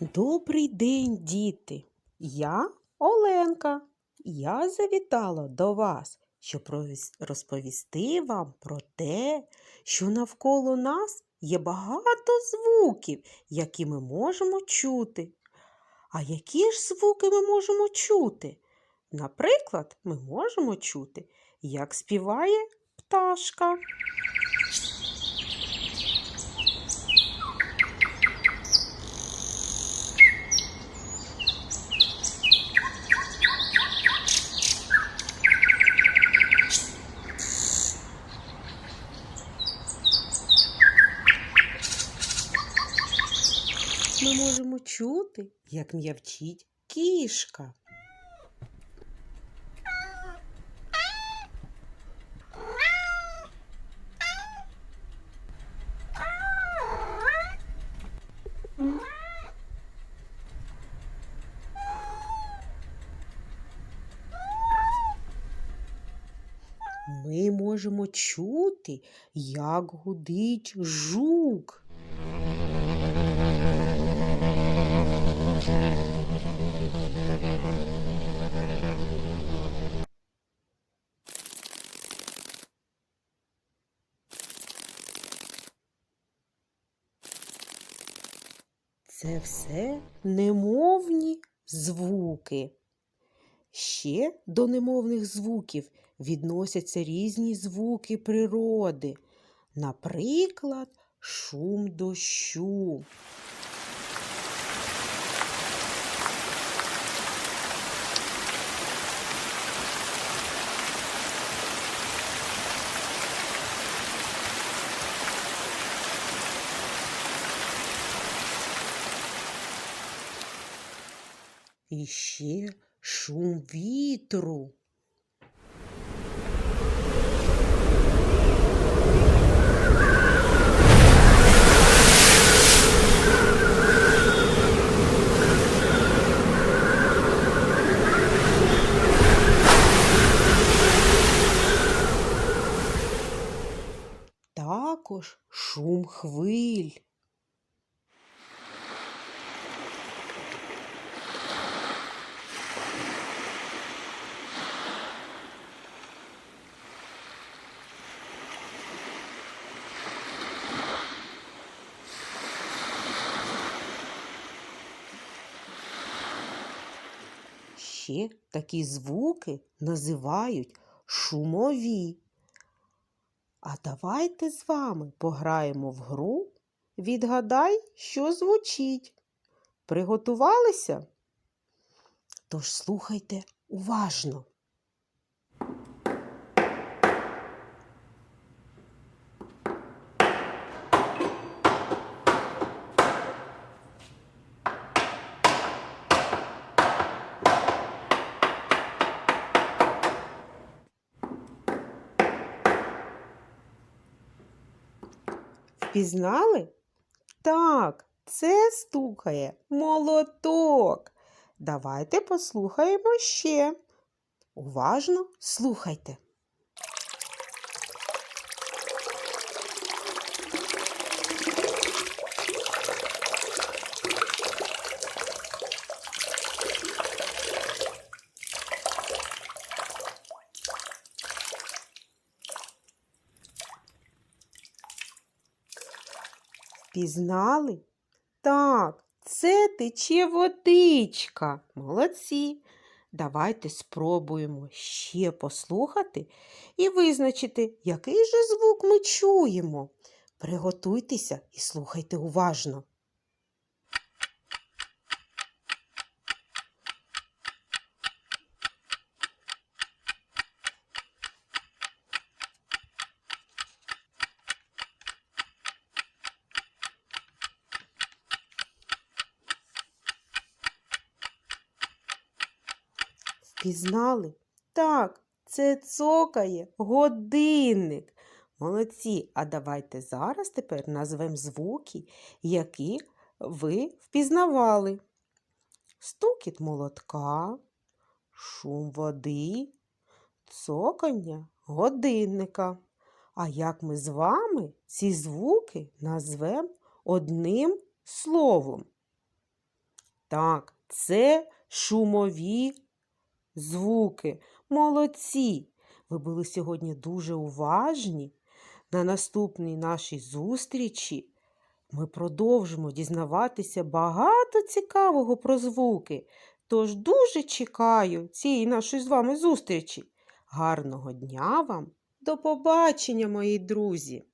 Добрий день, діти! Я Оленка. Я завітала до вас, щоб розповісти вам про те, що навколо нас є багато звуків, які ми можемо чути. А які ж звуки ми можемо чути? Наприклад, ми можемо чути, як співає пташка. Ми можемо чути, як м'явчить кішка. Ми можемо чути, як гудить жук. Це все немовні звуки. Ще до немовних звуків відносяться різні звуки природи, наприклад, шум дощу. І ще шум вітру. Також шум хвиль. Ще такі звуки називають шумові. А давайте з вами пограємо в гру. Відгадай, що звучить. Приготувалися? Тож слухайте уважно. Впізнали? Так, це стукає молоток. Давайте послухаємо ще. Уважно слухайте. Пізнали? Так, це тече водичка. Молодці. Давайте спробуємо ще послухати і визначити, який же звук ми чуємо. Приготуйтеся і слухайте уважно. Впізнали? Так, це цокає годинник. Молодці, а давайте зараз тепер назвемо звуки, які ви впізнавали. Стукіт молотка, шум води, цокання годинника. А як ми з вами ці звуки назвемо одним словом? Так, це шумові звуки. Молодці! Ви були сьогодні дуже уважні. На наступній нашій зустрічі ми продовжимо дізнаватися багато цікавого про звуки. Тож дуже чекаю цієї нашої з вами зустрічі. Гарного дня вам! До побачення, мої друзі!